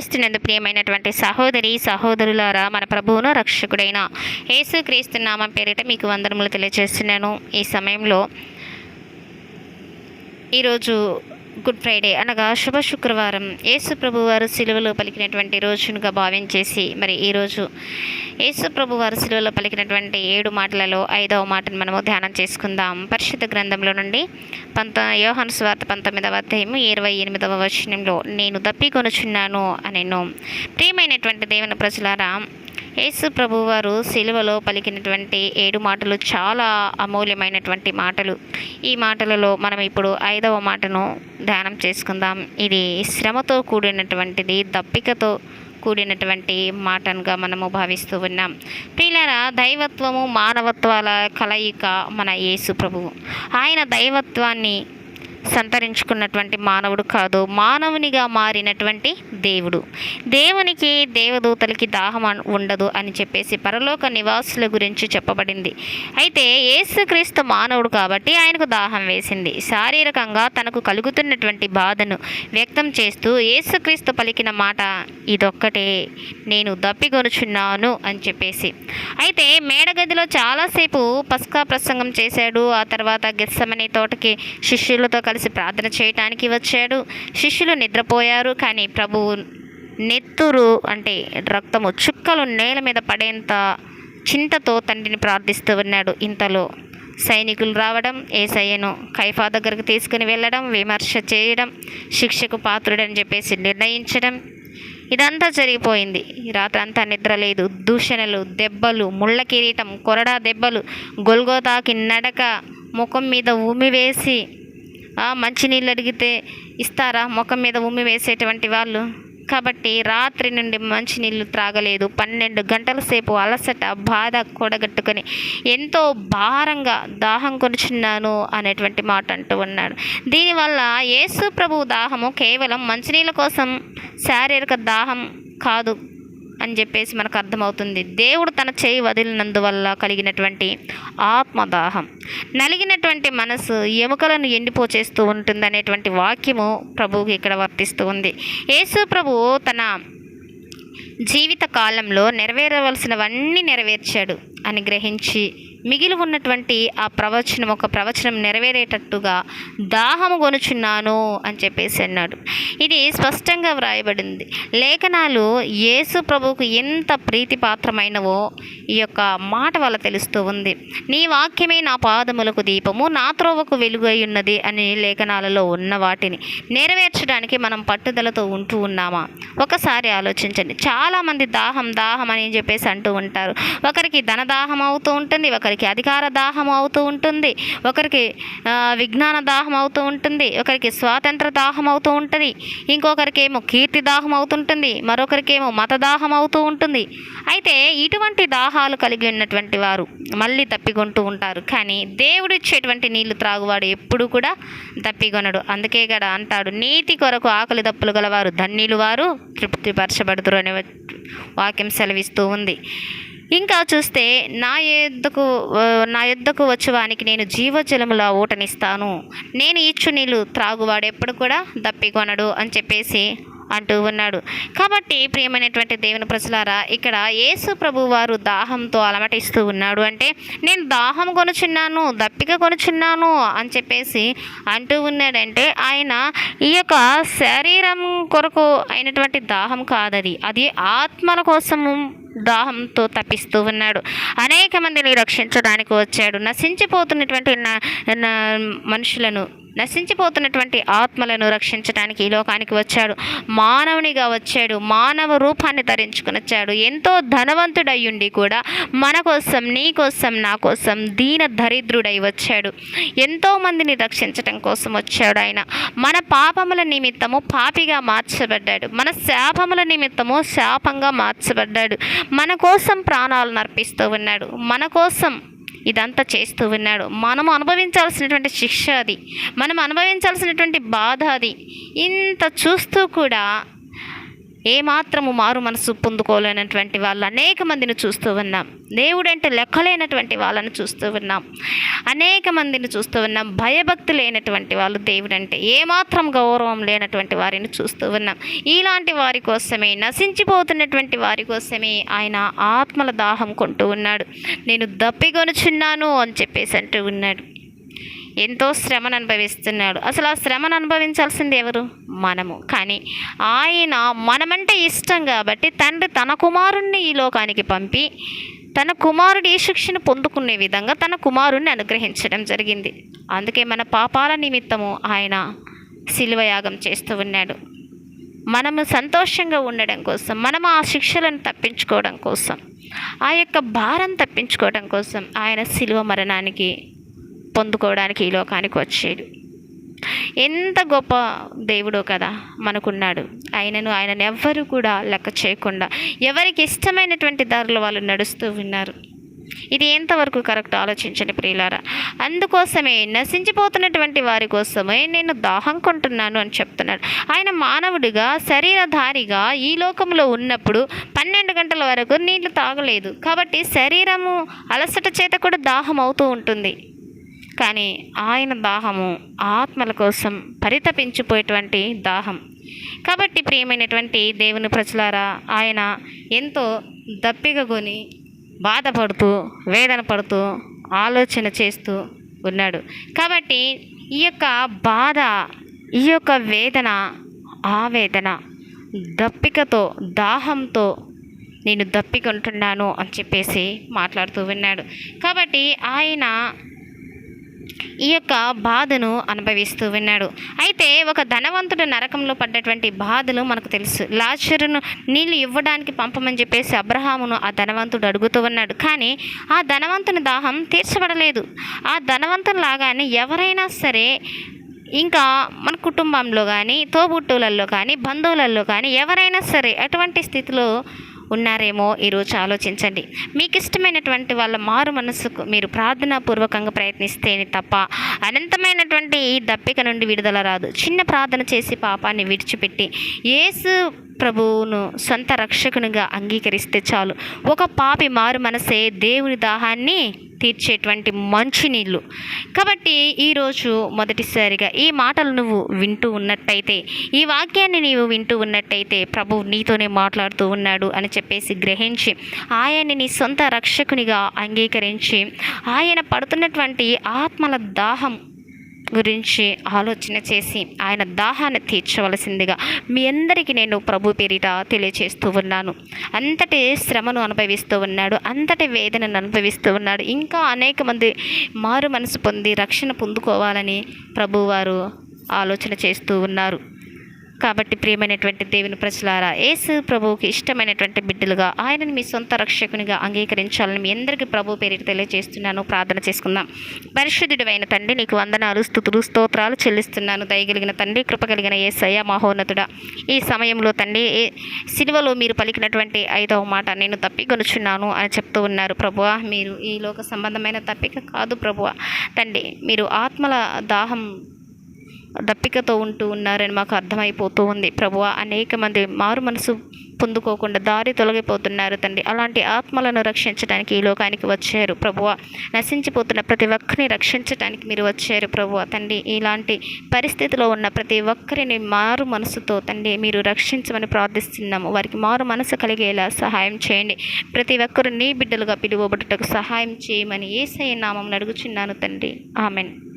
క్రీస్తునందు ప్రియమైనటువంటి సహోదరి సహోదరులారా మన ప్రభువును రక్షకుడైన యేసుక్రీస్తు నామం పేరిట మీకు వందనములు తెలియజేస్తున్నాను. ఈ సమయంలో ఈరోజు గుడ్ ఫ్రైడే అనగా శుభ శుక్రవారం. యేసు ప్రభు వారు సిలువలో పలికినటువంటి రోజునుగా భావించేసి మరి ఈరోజు యేసు ప్రభు వారు సిలువలో పలికినటువంటి ఏడు మాటలలో ఐదవ మాటను మనము ధ్యానం చేసుకుందాం. పరిశుద్ధ గ్రంథంలో నుండి పంత యోహాను స్వార్థ పంతొమ్మిదవ అధ్యాయము ఇరవై ఎనిమిదవ వచనంలో నేను దప్పికొనుచున్నాను అనెను. ప్రియమైనటువంటి దేవుని ప్రజలారా యేసు ప్రభువారు సిలువలో పలికినటువంటి ఏడు మాటలు చాలా అమూల్యమైనటువంటి మాటలు. ఈ మాటలలో మనం ఇప్పుడు ఐదవ మాటను ధ్యానం చేసుకుందాం. ఇది శ్రమతో కూడినటువంటిది దప్పికతో కూడినటువంటి మాటనుగా మనము భావిస్తూ ఉన్నాం. ప్రియులారా దైవత్వము మానవత్వాల కలయిక మన యేసు ప్రభువు. ఆయన దైవత్వాన్ని సంతరించుకున్నటువంటి మానవుడు కాదు మానవునిగా మారినటువంటి దేవుడు. దేవునికి దేవదూతలకి దాహం ఉండదు అని చెప్పేసి పరలోక నివాసుల గురించి చెప్పబడింది. అయితే యేసుక్రీస్తు మానవుడు కాబట్టి ఆయనకు దాహం వేసింది. శారీరకంగా తనకు కలుగుతున్నటువంటి బాధను వ్యక్తం చేస్తూ యేసుక్రీస్తు పలికిన మాట ఇదొక్కటే నేను దప్పిగొనుచున్నాను అని చెప్పేసి. అయితే మేడగదిలో చాలాసేపు పస్కా ప్రసంగం చేశాడు. ఆ తర్వాత గెస్సమనే తోటకి శిష్యులతో కలిసి ప్రార్థన చేయటానికి వచ్చాడు. శిష్యులు నిద్రపోయారు కానీ ప్రభువు నెత్తురు అంటే రక్తము చుక్కలు నేల మీద పడేంత చింతతో తండ్రిని ప్రార్థిస్తూ ఉన్నాడు. ఇంతలో సైనికులు రావడం ఏసయ్యను కైఫా దగ్గరకు తీసుకుని వెళ్ళడం విమర్శ చేయడం శిక్షకు పాత్రుడని చెప్పేసి నిర్ణయించడం. ఇదంతా జరిగిపోయింది. ఈ రాత్రి అంతా నిద్ర లేదు. దూషణలు దెబ్బలు ముళ్ళ కిరీటం కొరడా దెబ్బలు గొల్గోతాకి నడక ముఖం మీద ఉమ్మి వేసి మంచినీళ్ళు అడిగితే ఇస్తారా? ముఖం మీద ఉమ్మి వేసేటువంటి వాళ్ళు. కాబట్టి రాత్రి నుండి మంచినీళ్ళు త్రాగలేదు. పన్నెండు గంటల సేపు అలసట బాధ కూడగట్టుకొని ఎంతో భారంగా దాహం కొనుచున్నాను అనేటువంటి మాట అంటూ ఉన్నాడు. దీనివల్ల యేసు ప్రభు దాహము కేవలం మంచినీళ్ళ కోసం శారీరక దాహం కాదు. అని చెప్పేసి మనకు అర్థమవుతుంది. దేవుడు తన చేయి వదిలినందువల్ల కలిగినటువంటి ఆత్మదాహం. నలిగినటువంటి మనసు ఎముకలను ఎండిపోచేస్తూ ఉంటుంది అనేటువంటి వాక్యము ప్రభువుకి ఇక్కడ వర్తిస్తూ ఉంది. యేసు ప్రభు తన జీవిత కాలంలో నెరవేరవలసినవన్నీ నెరవేర్చాడు అని గ్రహించి మిగిలి ఉన్నటువంటి ఆ ప్రవచనం ఒక ప్రవచనం నెరవేరేటట్టుగా దాహము కొనుచున్నాను అని చెప్పేసి అన్నాడు. ఇది స్పష్టంగా వ్రాయబడింది. లేఖనాలు యేసు ప్రభువుకు ఎంత ప్రీతిపాత్రమైనవో ఈ యొక్క మాట వల్ల తెలుస్తూ ఉంది. నీ వాక్యమే నా పాదములకు దీపము నా త్రోవకు వెలుగై ఉన్నది అని లేఖనాలలో ఉన్న వాటిని నెరవేర్చడానికి మనం పట్టుదలతో ఉంటూ ఉన్నామా? ఒకసారి ఆలోచించండి. చాలామంది దాహం దాహం అని చెప్పేసి అంటూ ఉంటారు. ఒకరికి ధన దాహం అవుతూ ఉంటుంది ఒకరికి ఒకరికి అధికార దాహం అవుతూ ఉంటుంది ఒకరికి విజ్ఞాన దాహం అవుతూ ఉంటుంది ఒకరికి స్వాతంత్ర దాహం అవుతూ ఉంటుంది ఇంకొకరికి ఏమో కీర్తి దాహం అవుతుంటుంది మరొకరికేమో మత దాహం అవుతూ ఉంటుంది. అయితే ఇటువంటి దాహాలు కలిగి ఉన్నటువంటి వారు మళ్ళీ తప్పికొంటూ ఉంటారు. కానీ దేవుడు ఇచ్చేటువంటి నీళ్ళు త్రాగువాడు ఎప్పుడు కూడా తప్పికొనడు. అందుకే కదా అంటాడు నీతి కొరకు ఆకలి దప్పులు గలవారు ధన్యులు వారు తృప్తిపరచబడుతురు అనే వాక్యం సెలవిస్తూ ఉంది. ఇంకా చూస్తే నా యొద్దకు నా యొద్దకు వచ్చేవానికి నేను జీవజలముల ఊటనిస్తాను. నేను ఇచ్చు నీళ్ళు త్రాగువాడు ఎప్పుడు కూడా దప్పికొనడు అని చెప్పేసి అంటూ ఉన్నాడు. కాబట్టి ప్రియమైనటువంటి దేవుని ప్రజలారా ఇక్కడ యేసు ప్రభు వారు దాహంతో అలమటిస్తూ ఉన్నాడు అంటే నేను దాహం కొనుచున్నాను దప్పిక కొనుచున్నాను అని చెప్పేసి అంటూ ఉన్నాడంటే ఆయన ఈ యొక్క శరీరం కొరకు అయినటువంటి దాహం కాదది. అది ఆత్మల కోసము దాహంతో తప్పిస్తూ ఉన్నాడు. అనేక మందిని రక్షించడానికి వచ్చాడు. నశించిపోతున్నటువంటి నా- మనుషులను నశించిపోతున్నటువంటి ఆత్మలను రక్షించడానికి ఈ లోకానికి వచ్చాడు. మానవునిగా వచ్చాడు. మానవ రూపాన్ని ధరించుకుని వచ్చాడు. ఎంతో ధనవంతుడయ్యుండి కూడా మన కోసం నీ కోసం నా కోసం దీన దరిద్రుడై వచ్చాడు. ఎంతో మందిని రక్షించటం కోసం వచ్చాడు ఆయన. మన పాపముల నిమిత్తము పాపిగా మార్చబడ్డాడు. మన శాపముల నిమిత్తము శాపంగా మార్చబడ్డాడు. మన కోసం ప్రాణాలు నర్పిస్తూ ఉన్నాడు. మన కోసం ఇదంతా చేస్తూ ఉన్నాడు మనం అనుభవించాల్సినటువంటి శిక్ష అది. మనం అనుభవించాల్సినటువంటి బాధ అది. ఇంత చూస్తూ కూడా ఏమాత్రము మారు మనసు పొందుకోలేనటువంటి వాళ్ళు అనేక మందిని చూస్తూ ఉన్నాం. దేవుడంటే లెక్కలేనటువంటి వాళ్ళని చూస్తూ ఉన్నాం. అనేక మందిని చూస్తూ ఉన్నాం. భయభక్తి లేనటువంటి వాళ్ళు దేవుడంటే ఏమాత్రం గౌరవం లేనటువంటి వారిని చూస్తూ ఉన్నాం. ఇలాంటి వారి కోసమే నశించిపోతున్నటువంటి వారి కోసమే ఆయన ఆత్మల దాహం కొంటూ ఉన్నాడు. నేను దప్పిగొనుచున్నాను అని చెప్పేసి అంటూ ఉన్నాడు. ఎంతో శ్రమను అనుభవిస్తున్నాడు అసలు ఆ శ్రమను అనుభవించాల్సింది ఎవరు? మనము. కానీ ఆయన మనమంటే ఇష్టం కాబట్టి తండ్రి తన కుమారుణ్ణి ఈ లోకానికి పంపి తన కుమారుడు ఈ శిక్షను పొందుకునే విధంగా తన కుమారుణ్ణి అనుగ్రహించడం జరిగింది. అందుకే మన పాపాల నిమిత్తము ఆయన శిలువయాగం చేస్తూ ఉన్నాడు. మనము సంతోషంగా ఉండడం కోసం మనము ఆ శిక్షలను తప్పించుకోవడం కోసం ఆ యొక్క భారం తప్పించుకోవడం కోసం ఆయన శిలువ మరణానికి పొందుకోవడానికి ఈ లోకానికి వచ్చాడు. ఎంత గొప్ప దేవుడో కదా మనకున్నాడు. ఆయనను ఆయనను ఎవ్వరు కూడా లెక్క చేయకుండా ఎవరికి ఇష్టమైనటువంటి దారిలో వాళ్ళు నడుస్తూ ఉన్నారు. ఇది ఎంతవరకు కరెక్ట్ ఆలోచించండి ప్రియులారా. అందుకోసమే నశించిపోతున్నటువంటి వారి కోసమే నేను దాహం కొంటున్నాను అని చెప్తున్నాడు. ఆయన మానవుడిగా శరీరధారిగా ఈ లోకంలో ఉన్నప్పుడు పన్నెండు గంటల వరకు నీళ్ళు తాగలేదు. కాబట్టి శరీరము అలసట చేత కూడా దాహం అవుతూ ఉంటుంది. కానీ ఆయన దాహము ఆత్మల కోసం పరితపించిపోయేటువంటి దాహం. కాబట్టి ప్రియమైనటువంటి దేవుని ప్రజలారా ఆయన ఎంతో దప్పిగగొని బాధపడుతూ వేదన పడుతూ ఆలోచన చేస్తూ ఉన్నాడు. కాబట్టి ఈ యొక్క బాధ ఈ యొక్క వేదన ఆవేదన దప్పికతో దాహంతో నేను దప్పికొంటున్నాను అని చెప్పేసి మాట్లాడుతూ ఉన్నాడు. కాబట్టి ఆయన ఈ యొక్క బాధను అనుభవిస్తూ ఉన్నాడు అయితే ఒక ధనవంతుడు నరకంలో పడ్డటువంటి బాధలు మనకు తెలుసు. లాజరును నీళ్ళు ఇవ్వడానికి పంపమని చెప్పేసి అబ్రహామును ఆ ధనవంతుడు అడుగుతూ ఉన్నాడు. కానీ ఆ ధనవంతుని దాహం తీర్చబడలేదు. ఆ ధనవంతుని లాగానే ఎవరైనా సరే ఇంకా మన కుటుంబంలో కానీ తోబుట్టువులలో కానీ బంధువులలో కానీ ఎవరైనా సరే అటువంటి స్థితిలో ఉన్నారేమో ఈరోజు ఆలోచించండి. మీకు ఇష్టమైనటువంటి వాళ్ళ మారు మనసుకు మీరు ప్రార్థనాపూర్వకంగా ప్రయత్నిస్తేనే తప్ప అనంతమైనటువంటి ఈ దప్పిక నుండి విడుదల రాదు. చిన్న ప్రార్థన చేసి పాపాన్ని విడిచిపెట్టి ఏసు ప్రభువును సొంత రక్షకునిగా అంగీకరిస్తే చాలు. ఒక పాపి మారు మనసే దేవుని దాహాన్ని తీర్చేటువంటి మంచి నీళ్ళు కాబట్టి ఈరోజు మొదటిసారిగా ఈ మాటలు నువ్వు వింటూ ఉన్నట్టయితే ఈ వాక్యాన్ని నీవు వింటూ ఉన్నట్టయితే ప్రభు నీతోనే మాట్లాడుతూ ఉన్నాడు అని చెప్పేసి గ్రహించి ఆయన్ని నీ సొంత రక్షకునిగా అంగీకరించి ఆయన పడుతున్నటువంటి ఆత్మల దాహం గురించి ఆలోచన చేసి ఆయన దాహాన్ని తీర్చవలసిందిగా మీ అందరికీ నేను ప్రభు పేరిట తెలియచేస్తూ ఉన్నాను. అంతటి శ్రమను అనుభవిస్తూ ఉన్నాడు. అంతటి వేదనను అనుభవిస్తూ ఉన్నాడు. ఇంకా అనేక మంది మారు మనసు పొంది రక్షణ పొందుకోవాలని ప్రభువారు ఆలోచన చేస్తూ ఉన్నారు. కాబట్టి ప్రియమైనటువంటి దేవుని ప్రజలారా యేసు ప్రభువుకి ఇష్టమైనటువంటి బిడ్డలుగా ఆయనను మీ సొంత రక్షకునిగా అంగీకరించాలని మీ అందరికీ ప్రభు పేరిట తెలియజేస్తున్నాను. ప్రార్థన చేసుకుందాం. పరిశుద్ధుడైన తండ్రి నీకు వందనాలు స్థుతులు స్తోత్రాలు చెల్లిస్తున్నాను. దయగలిగిన తండ్రి కృప కలిగిన ఏసయ్య మహోన్నతుడా. ఈ సమయంలో తండ్రి ఏ- సిలువలో మీరు పలికినటువంటి ఐదవ మాట నేను తప్పికొనుచున్నాను అని చెప్తూ ఉన్నారు. ప్రభువా మీరు ఈ లోక సంబంధమైన తప్పిక కాదు ప్రభువ. తండ్రి మీరు ఆత్మల దాహం దప్పికతో ఉంటూ ఉన్నారని మాకు అర్థమైపోతూ ఉంది. ప్రభువ అనేక మంది మారు మనసు పొందుకోకుండా దారి తొలగిపోతున్నారు తండ్రి. అలాంటి ఆత్మలను రక్షించడానికి ఈ లోకానికి వచ్చారు. ప్రభువ నశించిపోతున్న ప్రతి ఒక్కరిని రక్షించడానికి మీరు వచ్చారు ప్రభువ. తండ్రి ఇలాంటి పరిస్థితిలో ఉన్న ప్రతి ఒక్కరిని మారు మనసుతో తండ్రి మీరు రక్షించమని ప్రార్థిస్తున్నాము. వారికి మారు మనసు కలిగేలా సహాయం చేయండి. ప్రతి ఒక్కరు నీ బిడ్డలుగా పిలువబడుటకు సహాయం చేయమని ఏసై నామం అడుగుచున్నాను తండ్రి. ఆమెన్.